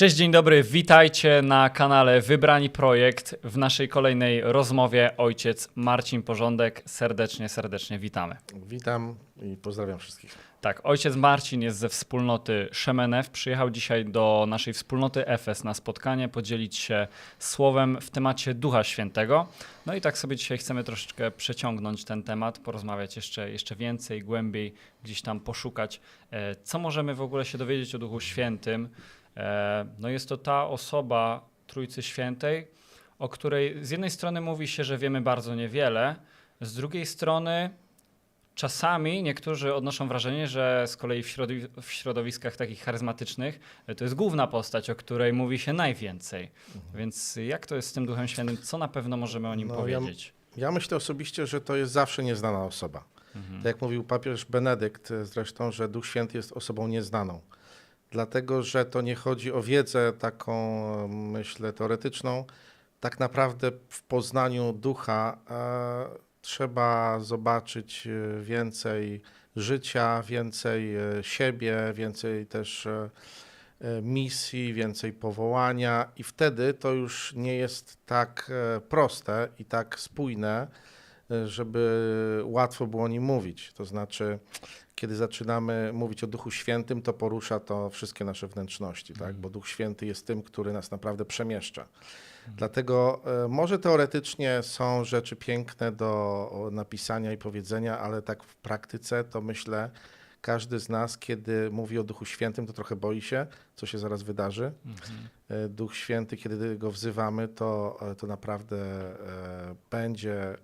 Cześć, dzień dobry, witajcie na kanale Wybrani Projekt. W naszej kolejnej rozmowie ojciec Marcin Porządek. Serdecznie, serdecznie witamy. Witam i pozdrawiam wszystkich. Tak, ojciec Marcin jest ze wspólnoty Szemenew. Przyjechał dzisiaj do naszej wspólnoty EFES na spotkanie, podzielić się słowem w temacie Ducha Świętego. No i tak sobie dzisiaj chcemy troszeczkę przeciągnąć ten temat, porozmawiać jeszcze, jeszcze więcej, głębiej, gdzieś tam poszukać, e, co możemy w ogóle się dowiedzieć o Duchu Świętym. E, No jest to ta osoba Trójcy Świętej, o której z jednej strony mówi się, że wiemy bardzo niewiele, z drugiej strony czasami niektórzy odnoszą wrażenie, że z kolei w, środowi- w środowiskach takich charyzmatycznych e, to jest główna postać, o której mówi się najwięcej. Więc jak to jest z tym Duchem Świętym? Co na pewno możemy o nim No, ja- powiedzieć? Ja myślę osobiście, że to jest zawsze nieznana osoba. Mhm. Tak jak mówił papież Benedykt e, zresztą, że Duch Święty jest osobą nieznaną. Dlatego, że to nie chodzi o wiedzę taką, myślę, teoretyczną. Tak naprawdę w poznaniu ducha e, trzeba zobaczyć e, więcej życia, więcej e, siebie, więcej też misji, więcej powołania, i wtedy to już nie jest tak proste i tak spójne, żeby łatwo było o nim mówić. To znaczy, kiedy zaczynamy mówić o Duchu Świętym, to porusza to wszystkie nasze wnętrzności, tak? bo Duch Święty jest tym, który nas naprawdę przemieszcza. Dlatego e, może teoretycznie są rzeczy piękne do napisania i powiedzenia, ale tak w praktyce to myślę, każdy z nas, kiedy mówi o Duchu Świętym, to trochę boi się, co się zaraz wydarzy. Mhm. E, Duch Święty, kiedy go wzywamy, to, e, to naprawdę będzie,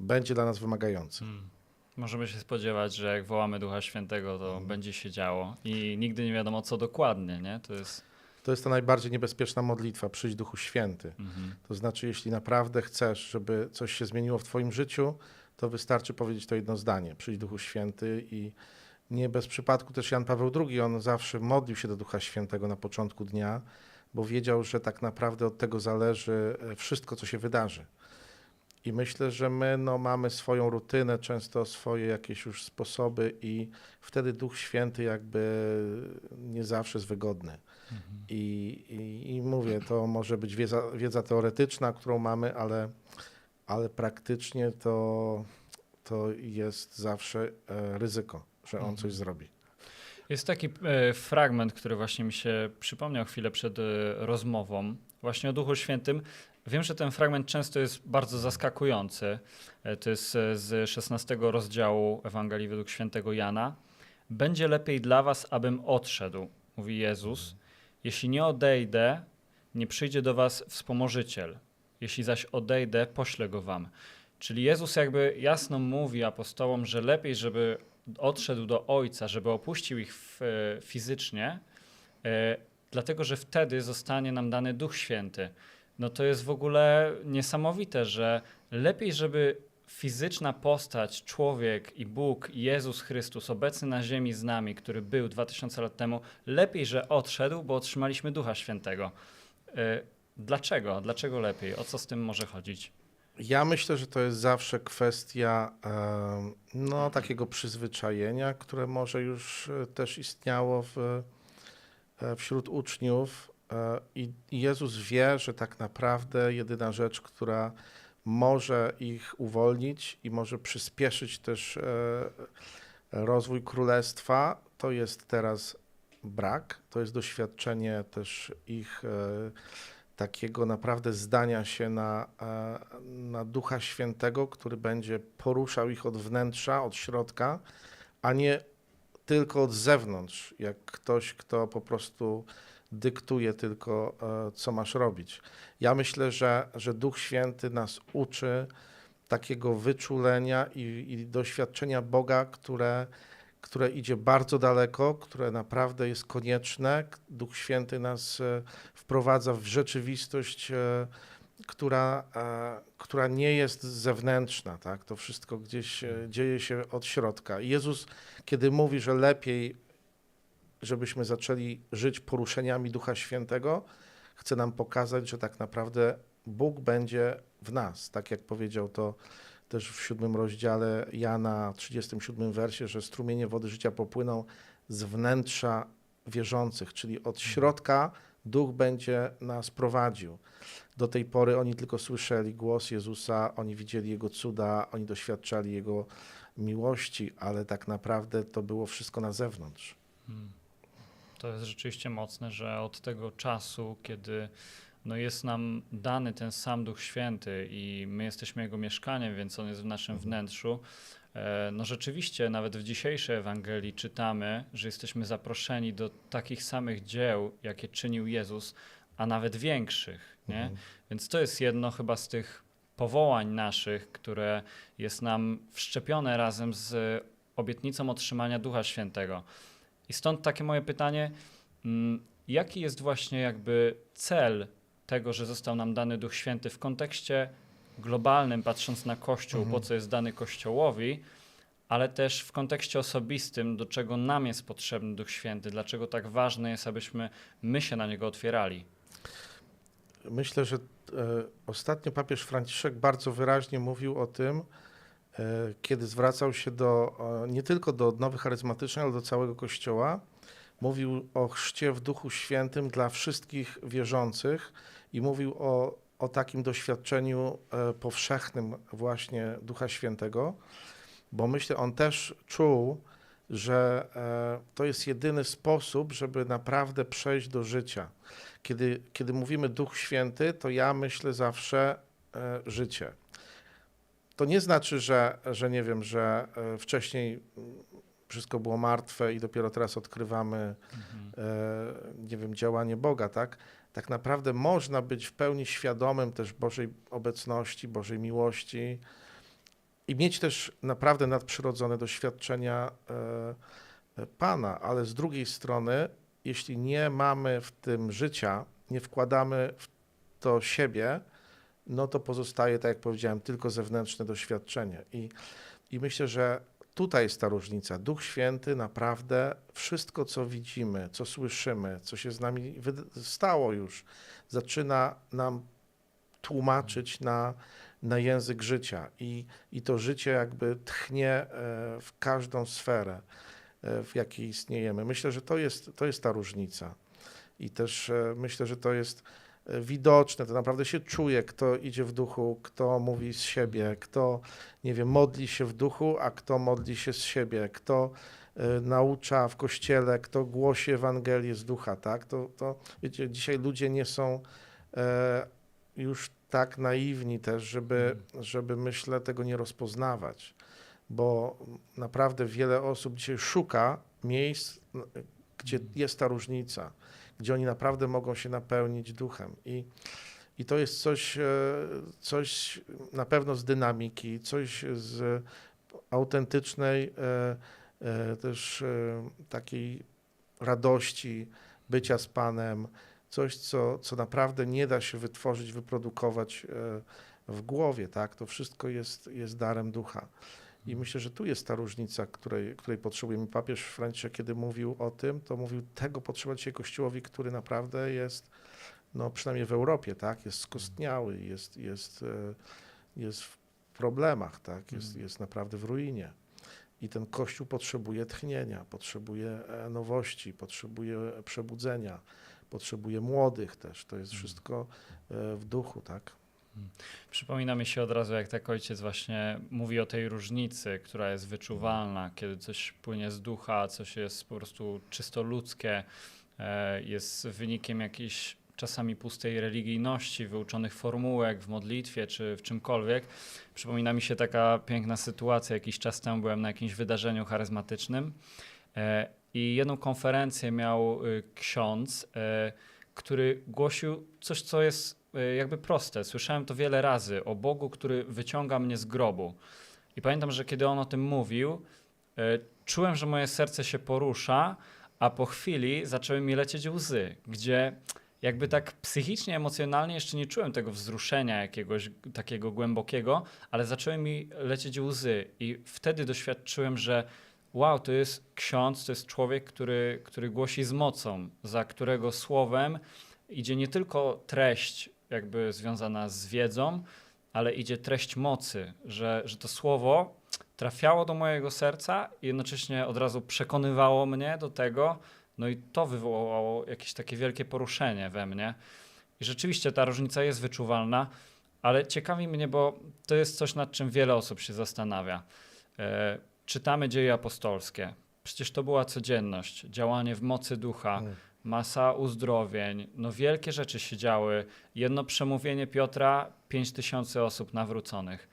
będzie dla nas wymagający. Mm. Możemy się spodziewać, że jak wołamy Ducha Świętego, to Mhm. będzie się działo i nigdy nie wiadomo co dokładnie, nie? To jest... To jest ta najbardziej niebezpieczna modlitwa, przyjdź Duchu Święty. Mhm. To znaczy, jeśli naprawdę chcesz, żeby coś się zmieniło w Twoim życiu, to wystarczy powiedzieć to jedno zdanie: przyjdź Duchu Święty. I nie bez przypadku też Jan Paweł II, on zawsze modlił się do Ducha Świętego na początku dnia, bo wiedział, że tak naprawdę od tego zależy e, wszystko, co się wydarzy. I myślę, że my no, mamy swoją rutynę, często swoje jakieś już sposoby, i wtedy Duch Święty jakby nie zawsze jest wygodny. Mhm. I, i, I mówię, to może być wiedza, wiedza teoretyczna, którą mamy, ale, ale praktycznie to, to jest zawsze e, ryzyko, że on coś zrobi. Jest taki e, fragment, który właśnie mi się przypomniał chwilę przed e, rozmową, właśnie o Duchu Świętym. Wiem, że ten fragment często jest bardzo zaskakujący. E, to jest e, z 16 rozdziału Ewangelii według świętego Jana. Będzie lepiej dla was, abym odszedł, mówi Jezus. Jeśli nie odejdę, nie przyjdzie do was wspomożyciel. Jeśli zaś odejdę, poślę go wam. Czyli Jezus jakby jasno mówi apostołom, że lepiej, żeby odszedł do Ojca, żeby opuścił ich e, fizycznie, dlatego że wtedy zostanie nam dany Duch Święty. No to jest w ogóle niesamowite, że lepiej, żeby fizyczna postać, człowiek i Bóg, Jezus Chrystus, obecny na ziemi z nami, który był 2000 lat temu, lepiej, że odszedł, bo otrzymaliśmy Ducha Świętego. E, Dlaczego? Dlaczego lepiej? O co z tym może chodzić? Ja myślę, że to jest zawsze kwestia no, takiego przyzwyczajenia, które może już e, też istniało w, e, wśród uczniów. E, I Jezus wie, że tak naprawdę jedyna rzecz, która może ich uwolnić i może przyspieszyć też e, rozwój królestwa, to jest teraz brak, to jest doświadczenie też ich e, takiego naprawdę zdania się na, na Ducha Świętego, który będzie poruszał ich od wnętrza, od środka, a nie tylko od zewnątrz, jak ktoś, kto po prostu dyktuje tylko, e, co masz robić. Ja myślę, że, że Duch Święty nas uczy takiego wyczulenia i, i doświadczenia Boga, które, które idzie bardzo daleko, które naprawdę jest konieczne. Duch Święty nas e, wprowadza w rzeczywistość, e, która, która nie jest zewnętrzna. Tak? To wszystko gdzieś e, dzieje się od środka. Jezus, kiedy mówi, że lepiej, żebyśmy zaczęli żyć poruszeniami Ducha Świętego, chce nam pokazać, że tak naprawdę Bóg będzie w nas. Tak jak powiedział to też w siódmym rozdziale Jana, 37 wersie, że strumienie wody życia popłyną z wnętrza wierzących, czyli od środka Duch będzie nas prowadził. Do tej pory oni tylko słyszeli głos Jezusa, oni widzieli Jego cuda, oni doświadczali Jego miłości, ale tak naprawdę to było wszystko na zewnątrz. Mm. To jest rzeczywiście mocne, że od tego czasu, kiedy no jest nam dany ten sam Duch Święty i my jesteśmy Jego mieszkaniem, więc On jest w naszym Mhm. wnętrzu, e, no rzeczywiście nawet w dzisiejszej Ewangelii czytamy, że jesteśmy zaproszeni do takich samych dzieł, jakie czynił Jezus, a nawet większych, nie? Mhm. Więc to jest jedno chyba z tych powołań naszych, które jest nam wszczepione razem z obietnicą otrzymania Ducha Świętego. I stąd takie moje pytanie, mm, jaki jest właśnie jakby cel tego, że został nam dany Duch Święty w kontekście globalnym, patrząc na Kościół, Mhm. po co jest dany Kościołowi, ale też w kontekście osobistym, do czego nam jest potrzebny Duch Święty, dlaczego tak ważne jest, abyśmy my się na Niego otwierali. Myślę, że e, ostatnio papież Franciszek bardzo wyraźnie mówił o tym, kiedy zwracał się do, e, nie tylko do odnowy charyzmatycznej, ale do całego Kościoła. Mówił o chrzcie w Duchu Świętym dla wszystkich wierzących i mówił o, o takim doświadczeniu e, powszechnym właśnie Ducha Świętego, bo myślę, on też czuł, że e, to jest jedyny sposób, żeby naprawdę przejść do życia. Kiedy, kiedy mówimy Duch Święty, to ja myślę zawsze e, życie. To nie znaczy, że, że nie wiem, że e, wcześniej wszystko było martwe i dopiero teraz odkrywamy, Mhm. nie wiem, działanie Boga, tak? Tak naprawdę można być w pełni świadomym też Bożej obecności, Bożej miłości i mieć też naprawdę nadprzyrodzone doświadczenia e, Pana, ale z drugiej strony, jeśli nie mamy w tym życia, nie wkładamy w to siebie, no to pozostaje, tak jak powiedziałem, tylko zewnętrzne doświadczenie. I, i myślę, że tutaj jest ta różnica. Duch Święty naprawdę wszystko, co widzimy, co słyszymy, co się z nami stało już, zaczyna nam tłumaczyć na, na język życia. I, I to życie jakby tchnie e, w każdą sferę, e, w jakiej istniejemy. Myślę, że to jest, to jest ta różnica. I też e, myślę, że to jest widoczne, to naprawdę się czuje, kto idzie w duchu, kto mówi z siebie, kto, nie wiem, modli się w duchu, a kto modli się z siebie, kto e, naucza w kościele, kto głosi Ewangelię z ducha, tak? To, to wiecie, dzisiaj ludzie nie są e, już tak naiwni też, żeby, żeby myślę tego nie rozpoznawać, bo naprawdę wiele osób dzisiaj szuka miejsc, gdzie jest ta różnica, gdzie oni naprawdę mogą się napełnić duchem i i to jest coś, e, coś na pewno z dynamiki, coś z autentycznej e, e, też takiej radości bycia z Panem, coś, co, co naprawdę nie da się wytworzyć, wyprodukować w głowie, tak? To wszystko jest, jest darem ducha. I myślę, że tu jest ta różnica, której, której potrzebujemy. Papież Franciszek, kiedy mówił o tym, to mówił, tego potrzeba dzisiaj Kościołowi, który naprawdę jest, no przynajmniej w Europie, tak? Jest skostniały, jest, jest, e, jest w problemach, tak? Jest, Mhm. jest naprawdę w ruinie. I ten Kościół potrzebuje tchnienia, potrzebuje e, nowości, potrzebuje przebudzenia, potrzebuje młodych też. To jest Mhm. wszystko e, w duchu, tak? Przypomina mi się od razu, jak tak ojciec właśnie mówi o tej różnicy, która jest wyczuwalna, kiedy coś płynie z ducha, coś jest po prostu czysto ludzkie, e, jest wynikiem jakiejś czasami pustej religijności, wyuczonych formułek w modlitwie czy w czymkolwiek. Przypomina mi się taka piękna sytuacja. Jakiś czas temu byłem na jakimś wydarzeniu charyzmatycznym e, i jedną konferencję miał y, ksiądz, e, który głosił coś, co jest jakby proste. Słyszałem to wiele razy o Bogu, który wyciąga mnie z grobu. I pamiętam, że kiedy on o tym mówił, y, czułem, że moje serce się porusza, a po chwili zaczęły mi lecieć łzy, gdzie jakby tak psychicznie, emocjonalnie jeszcze nie czułem tego wzruszenia jakiegoś takiego głębokiego, ale zaczęły mi lecieć łzy i wtedy doświadczyłem, że wow, to jest ksiądz, to jest człowiek, który, który głosi z mocą, za którego słowem idzie nie tylko treść jakby związana z wiedzą, ale idzie treść mocy, że, że to słowo trafiało do mojego serca i jednocześnie od razu przekonywało mnie do tego, No i to wywołało jakieś takie wielkie poruszenie we mnie. I rzeczywiście ta różnica jest wyczuwalna, ale ciekawi mnie, bo to jest coś, nad czym wiele osób się zastanawia. E, czytamy dzieje apostolskie. Przecież to była codzienność, działanie w mocy ducha, Mm. Masa uzdrowień. No wielkie rzeczy się działy. Jedno przemówienie Piotra, 5 tysięcy osób nawróconych.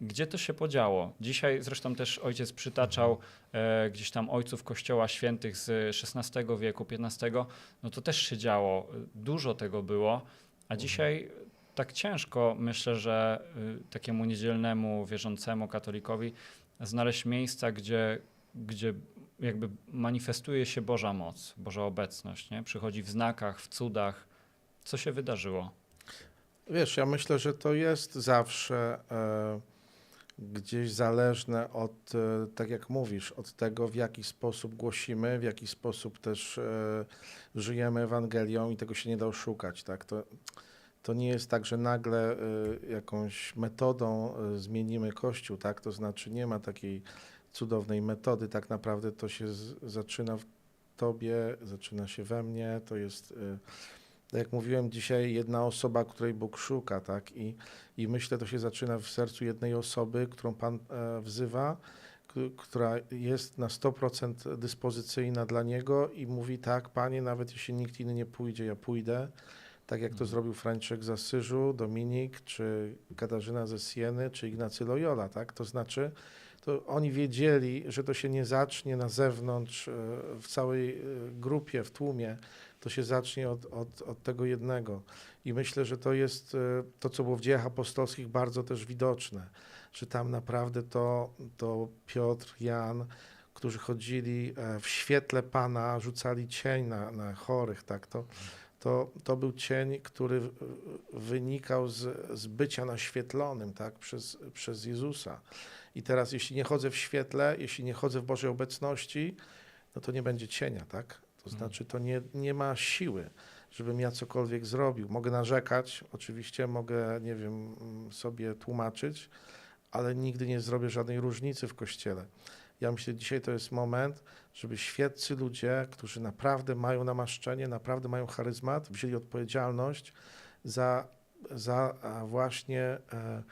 Gdzie to się podziało? Dzisiaj zresztą też ojciec przytaczał e, gdzieś tam ojców kościoła świętych z XVI wieku, XV. No to też się działo. Dużo tego było. A dzisiaj tak ciężko, myślę, że y, takiemu niedzielnemu, wierzącemu katolikowi znaleźć miejsca, gdzie, gdzie jakby manifestuje się Boża moc, Boża obecność, nie? Przychodzi w znakach, w cudach. Co się wydarzyło? Wiesz, ja myślę, że to jest zawsze e, gdzieś zależne od, e, tak jak mówisz, od tego, w jaki sposób głosimy, w jaki sposób też e, żyjemy Ewangelią i tego się nie da oszukać, tak? To, to nie jest tak, że nagle jakąś metodą zmienimy Kościół, tak? To znaczy nie ma takiej cudownej metody, tak naprawdę to się z, zaczyna w tobie, zaczyna się we mnie, to jest... E, tak jak mówiłem dzisiaj, jedna osoba, której Bóg szuka, tak? I, i myślę, to się zaczyna w sercu jednej osoby, którą Pan e, wzywa, która jest na 100% dyspozycyjna dla Niego i mówi tak, Panie, nawet jeśli nikt inny nie pójdzie, ja pójdę. Tak jak to Mhm. zrobił Franciszek z Asyżu, Dominik, czy Katarzyna ze Sieny, czy Ignacy Loyola, tak? To znaczy, to oni wiedzieli, że to się nie zacznie na zewnątrz, e, w całej e, grupie, w tłumie, to się zacznie od, od, od tego jednego. I myślę, że to jest e, to, co było w dziejach apostolskich, bardzo też widoczne, że tam naprawdę to, to Piotr, Jan, którzy chodzili w świetle Pana, rzucali cień na, na chorych, tak, to, to, to był cień, który wynikał z, z bycia naświetlonym, tak, przez, przez Jezusa. I teraz, jeśli nie chodzę w świetle, jeśli nie chodzę w Bożej obecności, no to nie będzie cienia, tak? To Mhm. znaczy, to nie, nie ma siły, żebym ja cokolwiek zrobił. Mogę narzekać, oczywiście, mogę, nie wiem, sobie tłumaczyć, ale nigdy nie zrobię żadnej różnicy w kościele. Ja myślę, że dzisiaj to jest moment, żeby świeccy ludzie, którzy naprawdę mają namaszczenie, naprawdę mają charyzmat, wzięli odpowiedzialność za, za a, właśnie e,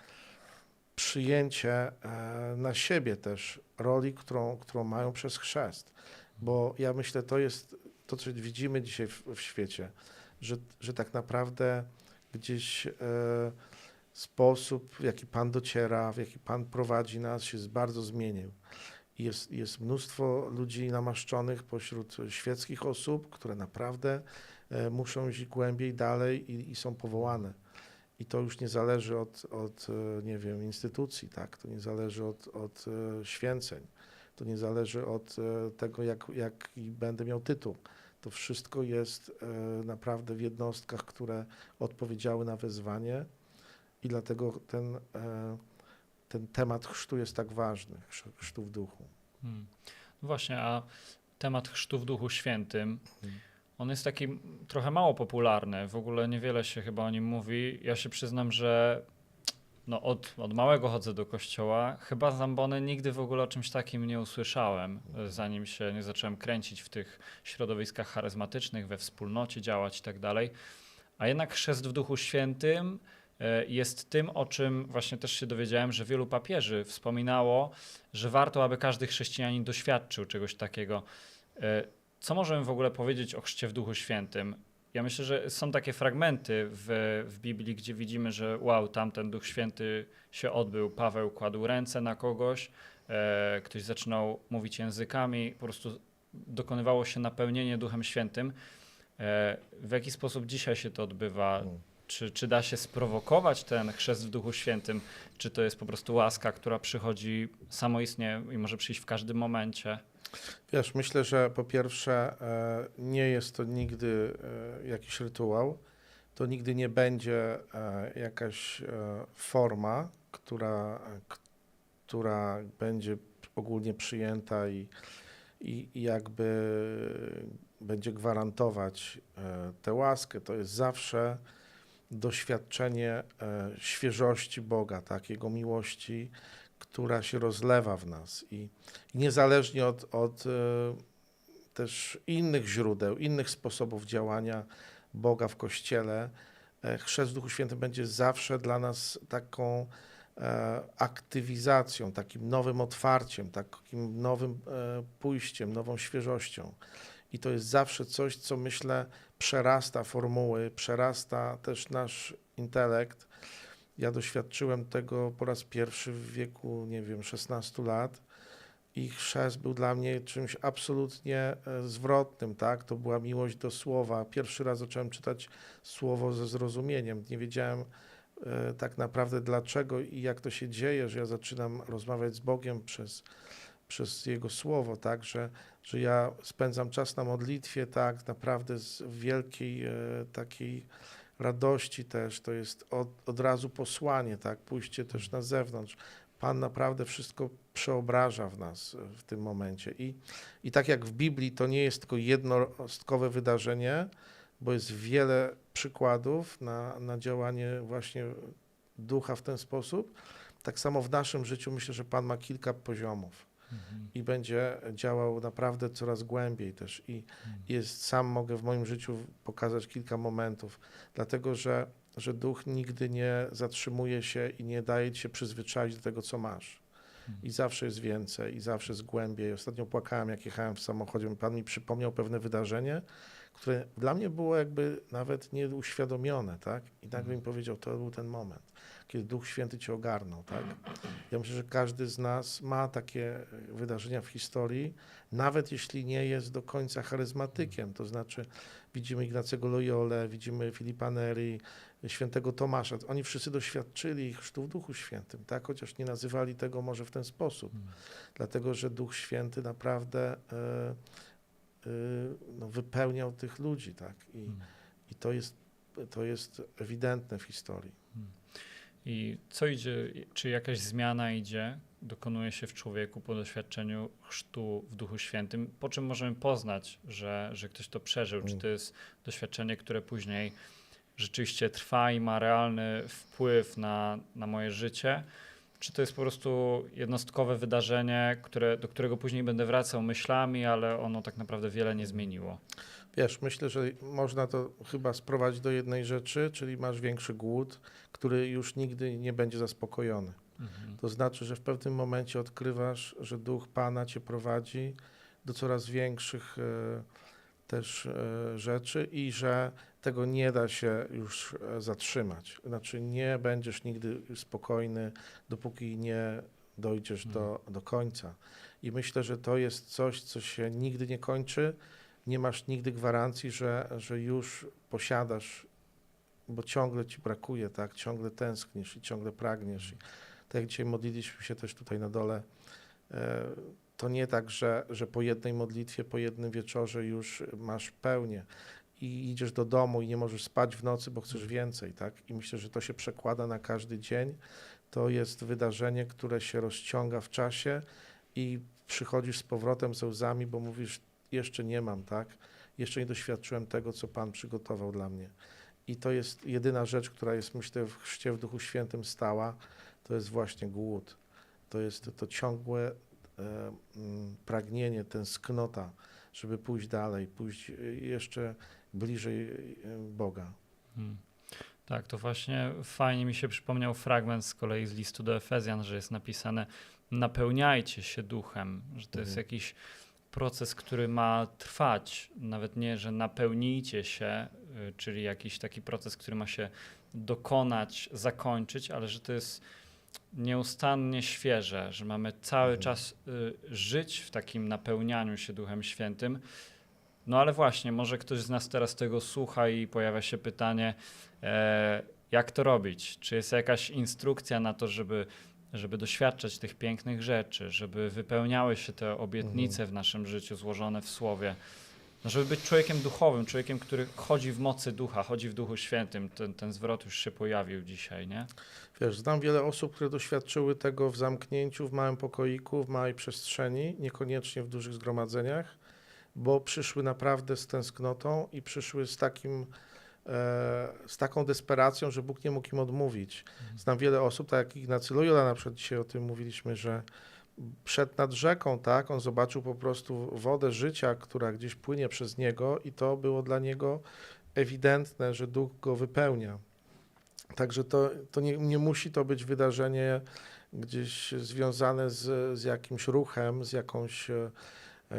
przyjęcie e, na siebie też roli, którą, którą mają przez chrzest. Bo ja myślę, to jest to, co widzimy dzisiaj w, w świecie, że, że tak naprawdę gdzieś e, sposób, w jaki Pan dociera, w jaki Pan prowadzi nas, się bardzo zmienił. Jest, jest mnóstwo ludzi namaszczonych pośród świeckich osób, które naprawdę e, muszą iść głębiej, dalej i, i są powołane. I to już nie zależy od, od e, nie wiem, instytucji, tak? To nie zależy od, od e, święceń. To nie zależy od tego, jak, jaki będę miał tytuł. To wszystko jest naprawdę w jednostkach, które odpowiedziały na wezwanie i dlatego ten, ten temat chrztu jest tak ważny, chrz- chrztu w duchu. Hmm. No Właśnie, a temat chrztu w Duchu Świętym, Hmm. on jest taki trochę mało popularny. W ogóle niewiele się chyba o nim mówi. Ja się przyznam, że no od, od małego chodzę do kościoła. Chyba z ambony nigdy w ogóle o czymś takim nie usłyszałem, e, zanim się nie zacząłem kręcić w tych środowiskach charyzmatycznych, we wspólnocie działać i tak dalej. A jednak chrzest w Duchu Świętym jest tym, o czym właśnie też się dowiedziałem, że wielu papieży wspominało, że warto, aby każdy chrześcijanin doświadczył czegoś takiego. E, Co możemy w ogóle powiedzieć o chrzcie w Duchu Świętym? Ja myślę, że są takie fragmenty w, w Biblii, gdzie widzimy, że wow, tam ten Duch Święty się odbył. Paweł kładł ręce na kogoś, e, ktoś zaczynał mówić językami, po prostu dokonywało się napełnienie Duchem Świętym. E, w jaki sposób dzisiaj się to odbywa? Czy, czy da się sprowokować ten chrzest w Duchu Świętym? Czy to jest po prostu łaska, która przychodzi samoistnie i może przyjść w każdym momencie? Wiesz, myślę, że po pierwsze e, nie jest to nigdy e, jakiś rytuał, to nigdy nie będzie e, jakaś forma, która, która będzie ogólnie przyjęta i, i, i jakby będzie gwarantować tę łaskę. To jest zawsze doświadczenie e, świeżości Boga, tak, Jego miłości, która się rozlewa w nas i, niezależnie od, od e, też innych źródeł, innych sposobów działania Boga w Kościele, e, chrzest w Duchu Świętym będzie zawsze dla nas taką aktywizacją, takim nowym otwarciem, takim nowym pójściem, nową świeżością. I to jest zawsze coś, co myślę przerasta formuły, przerasta też nasz intelekt. Ja doświadczyłem tego po raz pierwszy w wieku, nie wiem, 16 lat. I chrzest był dla mnie czymś absolutnie e, zwrotnym, tak? To była miłość do słowa. Pierwszy raz zacząłem czytać słowo ze zrozumieniem. Nie wiedziałem e, tak naprawdę dlaczego i jak to się dzieje, że ja zaczynam rozmawiać z Bogiem przez, przez Jego słowo, tak? Że, że ja spędzam czas na modlitwie, tak? Naprawdę z wielkiej e, takiej radości też. To jest od, od razu posłanie, tak? Pójście też na zewnątrz. Pan naprawdę wszystko przeobraża w nas e, w tym momencie. I, I tak jak w Biblii to nie jest tylko jednostkowe wydarzenie, bo jest wiele przykładów na, na działanie właśnie ducha w ten sposób, tak samo w naszym życiu myślę, że Pan ma kilka poziomów I będzie działał naprawdę coraz głębiej też. I jest, sam mogę w moim życiu pokazać kilka momentów, dlatego że, że duch nigdy nie zatrzymuje się i nie daje ci się przyzwyczaić do tego, co masz. I zawsze jest więcej, i zawsze jest głębiej. Ostatnio płakałem, jak jechałem w samochodzie. Pan mi przypomniał pewne wydarzenie, które dla mnie było jakby nawet nieuświadomione, tak? I nagle mi powiedział, to był ten moment, kiedy Duch Święty cię ogarnął, tak? Ja myślę, że każdy z nas ma takie wydarzenia w historii, nawet jeśli nie jest do końca charyzmatykiem. To znaczy, widzimy Ignacego Loyole, widzimy Filipa Neri, świętego Tomasza. Oni wszyscy doświadczyli chrztu w Duchu Świętym, tak? Chociaż nie nazywali tego może w ten sposób. Dlatego, że Duch Święty naprawdę e, e, no, wypełniał tych ludzi, tak? I, Mm. i to, jest, to jest ewidentne w historii. I co idzie, czy jakaś zmiana idzie, dokonuje się w człowieku po doświadczeniu chrztu w Duchu Świętym? Po czym możemy poznać, że, że ktoś to przeżył? Czy Mm. to jest doświadczenie, które później rzeczywiście trwa i ma realny wpływ na, na moje życie? Czy to jest po prostu jednostkowe wydarzenie, które, do którego później będę wracał myślami, ale ono tak naprawdę wiele nie zmieniło? Wiesz, myślę, że można to chyba sprowadzić do jednej rzeczy, czyli masz większy głód, który już nigdy nie będzie zaspokojony. Mhm. To znaczy, że w pewnym momencie odkrywasz, że duch Pana cię prowadzi do coraz większych e, też e, rzeczy i że tego nie da się już e, zatrzymać. Znaczy, nie będziesz nigdy spokojny, dopóki nie dojdziesz do, do końca. I myślę, że to jest coś, co się nigdy nie kończy. Nie masz nigdy gwarancji, że, że już posiadasz, bo ciągle ci brakuje, tak? Ciągle tęsknisz i ciągle pragniesz. I tak jak dzisiaj modliliśmy się też tutaj na dole, e, to nie tak, że, że po jednej modlitwie, po jednym wieczorze już masz pełnię i idziesz do domu i nie możesz spać w nocy, bo chcesz więcej, tak? I myślę, że to się przekłada na każdy dzień. To jest wydarzenie, które się rozciąga w czasie i przychodzisz z powrotem ze łzami, bo mówisz, jeszcze nie mam, tak? Jeszcze nie doświadczyłem tego, co Pan przygotował dla mnie. I to jest jedyna rzecz, która jest, myślę, w chrzcie w Duchu Świętym stała, to jest właśnie głód. To jest to ciągłe e, mm, pragnienie, tęsknota, żeby pójść dalej, pójść e, jeszcze bliżej e, Boga. Hmm. Tak, to właśnie fajnie mi się przypomniał fragment z kolei z listu do Efezjan, że jest napisane napełniajcie się duchem, że to jest Mhm. jakiś proces, który ma trwać, nawet nie, że napełnijcie się, y, czyli jakiś taki proces, który ma się dokonać, zakończyć, ale że to jest nieustannie świeże, że mamy cały Mhm. czas y, żyć w takim napełnianiu się Duchem Świętym. No ale właśnie, może ktoś z nas teraz tego słucha i pojawia się pytanie, e, jak to robić? Czy jest jakaś instrukcja na to, żeby, żeby doświadczać tych pięknych rzeczy, żeby wypełniały się te obietnice w naszym życiu złożone w Słowie? No, żeby być człowiekiem duchowym, człowiekiem, który chodzi w mocy ducha, chodzi w Duchu Świętym. Ten, ten zwrot już się pojawił dzisiaj, nie? Wiesz, znam wiele osób, które doświadczyły tego w zamknięciu, w małym pokoiku, w małej przestrzeni, niekoniecznie w dużych zgromadzeniach, bo przyszły naprawdę z tęsknotą i przyszły z takim, z taką desperacją, że Bóg nie mógł im odmówić. Znam wiele osób, tak jak Ignacy Loyola na przykład dzisiaj o tym mówiliśmy, że szedł nad rzeką, tak? On zobaczył po prostu wodę życia, która gdzieś płynie przez niego i to było dla niego ewidentne, że duch go wypełnia. Także to, to nie, nie musi to być wydarzenie gdzieś związane z, z jakimś ruchem, z jakąś e,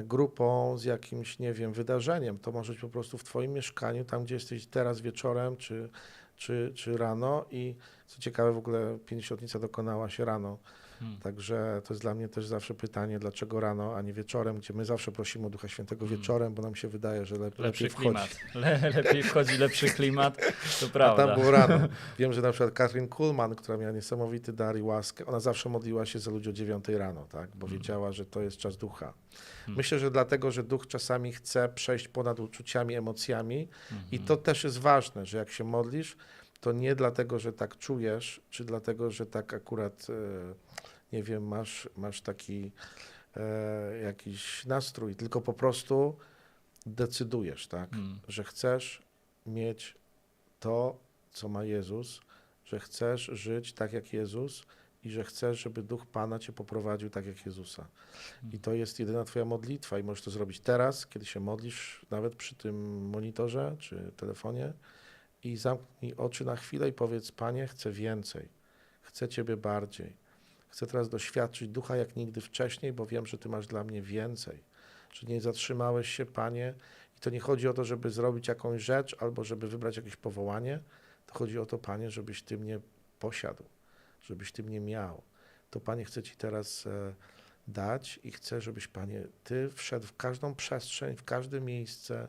grupą, z jakimś, nie wiem, wydarzeniem. To może być po prostu w Twoim mieszkaniu, tam gdzie jesteś teraz wieczorem czy, czy, czy rano i co ciekawe, w ogóle pięćdziesiątnica dokonała się rano. Hmm. Także to jest dla mnie też zawsze pytanie, dlaczego rano, a nie wieczorem, gdzie my zawsze prosimy o Ducha Świętego Mm. wieczorem, bo nam się wydaje, że lep, Lepszy lepiej wchodzi. klimat. Le, lepiej wchodzi lepszy klimat, to A prawda. tam było rano. Wiem, że na przykład Katrin Kuhlman, która miała niesamowity dar i łaskę, ona zawsze modliła się za ludzi o 9 rano, tak? bo Mhm. wiedziała, że to jest czas ducha. Mhm. Myślę, że dlatego, że duch czasami chce przejść ponad uczuciami, emocjami i Mhm. to też jest ważne, że jak się modlisz, to nie dlatego, że tak czujesz, czy dlatego, że tak akurat, e, nie wiem, masz, masz taki e, jakiś nastrój, tylko po prostu decydujesz, tak? Mm. że chcesz mieć to, co ma Jezus, że chcesz żyć tak jak Jezus i że chcesz, żeby Duch Pana cię poprowadził tak jak Jezusa. I to jest jedyna twoja modlitwa i możesz to zrobić teraz, kiedy się modlisz, nawet przy tym monitorze czy telefonie i zamknij oczy na chwilę i powiedz, Panie, chcę więcej, chcę Ciebie bardziej. Chcę teraz doświadczyć Ducha jak nigdy wcześniej, bo wiem, że Ty masz dla mnie więcej. Że nie zatrzymałeś się, Panie, i to nie chodzi o to, żeby zrobić jakąś rzecz albo żeby wybrać jakieś powołanie. To chodzi o to, Panie, żebyś Ty mnie posiadł, żebyś Ty mnie miał. To, Panie, chcę Ci teraz e, dać i chcę, żebyś, Panie, Ty wszedł w każdą przestrzeń, w każde miejsce,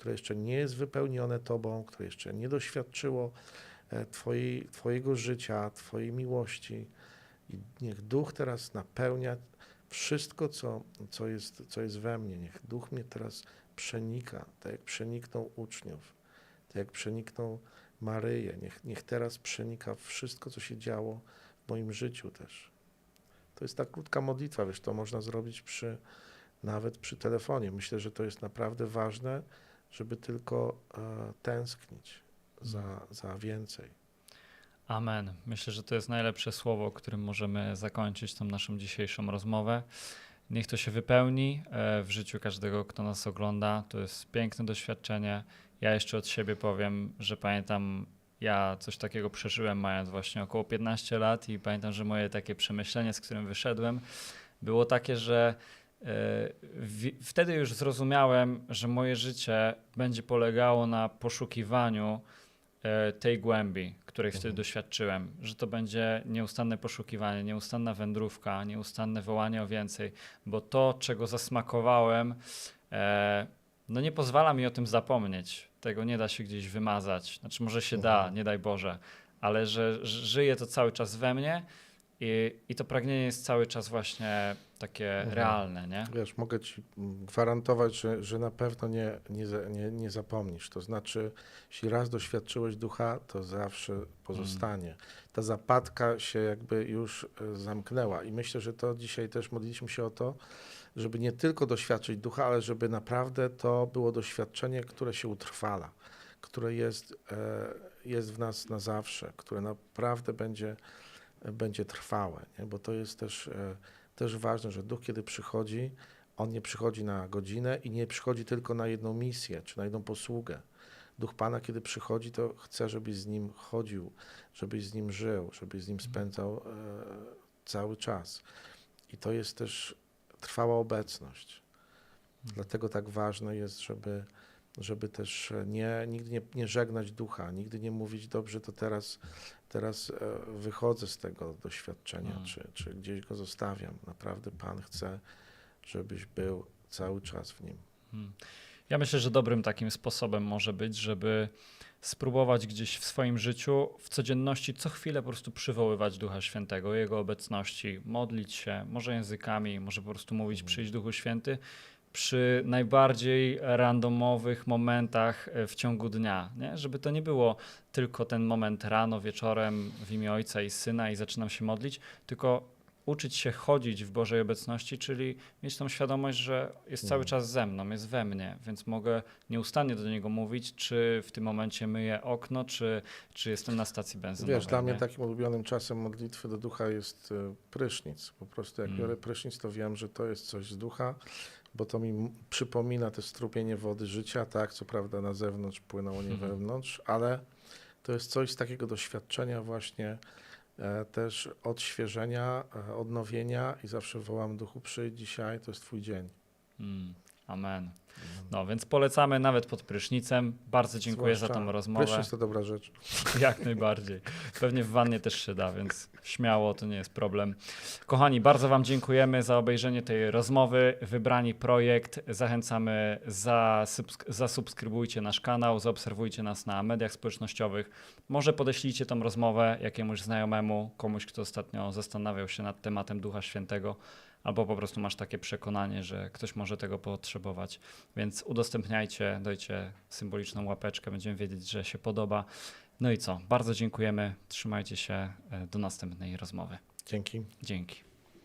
które jeszcze nie jest wypełnione Tobą, które jeszcze nie doświadczyło e, twojej, Twojego życia, Twojej miłości. I niech Duch teraz napełnia wszystko, co, co, jest, co jest we mnie. Niech Duch mnie teraz przenika, tak jak przeniknął uczniów, tak jak przeniknął Maryję. Niech, niech teraz przenika wszystko, co się działo w moim życiu też. To jest ta krótka modlitwa, wiesz, to można zrobić przy, nawet przy telefonie. Myślę, że to jest naprawdę ważne, żeby tylko e, tęsknić za, za więcej. Amen. Myślę, że to jest najlepsze słowo, którym możemy zakończyć tą naszą dzisiejszą rozmowę. Niech to się wypełni e, w życiu każdego, kto nas ogląda. To jest piękne doświadczenie. Ja jeszcze od siebie powiem, że pamiętam, ja coś takiego przeżyłem mając właśnie około 15 lat i pamiętam, że moje takie przemyślenie, z którym wyszedłem, było takie, że wtedy już zrozumiałem, że moje życie będzie polegało na poszukiwaniu e, tej głębi, której wtedy Mhm. doświadczyłem, że to będzie nieustanne poszukiwanie, nieustanna wędrówka, nieustanne wołanie o więcej, bo to, czego zasmakowałem, e, no nie pozwala mi o tym zapomnieć. Tego nie da się gdzieś wymazać. Znaczy, może się da, Mhm. nie daj Boże, ale że, że żyje to cały czas we mnie i, i to pragnienie jest cały czas właśnie takie Mhm. realne, nie? Wiesz, mogę ci gwarantować, że, że na pewno nie, nie, nie, nie zapomnisz. To znaczy, jeśli raz doświadczyłeś ducha, to zawsze pozostanie. Ta zapadka się jakby już e, zamknęła i myślę, że to dzisiaj też modliliśmy się o to, żeby nie tylko doświadczyć ducha, ale żeby naprawdę to było doświadczenie, które się utrwala, które jest, e, jest w nas na zawsze, które naprawdę będzie, będzie trwałe, nie? bo to jest też, e, też ważne, że duch, kiedy przychodzi, on nie przychodzi na godzinę i nie przychodzi tylko na jedną misję czy na jedną posługę. Duch Pana, kiedy przychodzi, to chce, żebyś z nim chodził, żebyś z nim żył, żebyś z nim spędzał e, cały czas. I to jest też trwała obecność. Dlatego tak ważne jest, żeby, żeby też nie, nigdy nie, nie żegnać ducha, nigdy nie mówić, dobrze, to teraz, teraz e, wychodzę z tego doświadczenia, Mm. czy, czy gdzieś go zostawiam. Naprawdę Pan chce, żebyś był cały czas w nim. Hmm. Ja myślę, że dobrym takim sposobem może być, żeby spróbować gdzieś w swoim życiu, w codzienności, co chwilę po prostu przywoływać Ducha Świętego, Jego obecności, modlić się, może językami, może po prostu mówić, przyjść Duchu Święty, przy najbardziej randomowych momentach e, w ciągu dnia, nie? żeby to nie było tylko ten moment rano, wieczorem w imię Ojca i Syna i zaczynam się modlić, tylko uczyć się chodzić w Bożej obecności, czyli mieć tą świadomość, że jest cały Mhm. czas ze mną, jest we mnie, więc mogę nieustannie do niego mówić, czy w tym momencie myję okno, czy, czy jestem na stacji benzynowej. Wiesz, dla mnie nie? takim ulubionym czasem modlitwy do ducha jest e, prysznic. Po prostu jak Mm. biorę prysznic, to wiem, że to jest coś z ducha, bo to mi przypomina te strupienie wody życia, tak, co prawda na zewnątrz płynęło, nie Mhm. wewnątrz, ale to jest coś z takiego doświadczenia właśnie e, też odświeżenia, e, odnowienia i zawsze wołam duchu, przyjdź dzisiaj, to jest twój dzień. Mm, amen. No więc polecamy nawet pod prysznicem. Bardzo dziękuję za Zwłaszcza tą rozmowę. Prysznic to dobra rzecz. Jak najbardziej. Pewnie w wannie też się da, więc śmiało, to nie jest problem. Kochani, bardzo Wam dziękujemy za obejrzenie tej rozmowy. Wybrani projekt. Zachęcamy, zasubsk- zasubskrybujcie nasz kanał, zaobserwujcie nas na mediach społecznościowych. Może podeślijcie tą rozmowę jakiemuś znajomemu, komuś, kto ostatnio zastanawiał się nad tematem Ducha Świętego, albo po prostu masz takie przekonanie, że ktoś może tego potrzebować. Więc udostępniajcie, dajcie symboliczną łapeczkę, będziemy wiedzieć, że się podoba. No i co? Bardzo dziękujemy. Trzymajcie się. e, Do następnej rozmowy. Dzięki. Dzięki.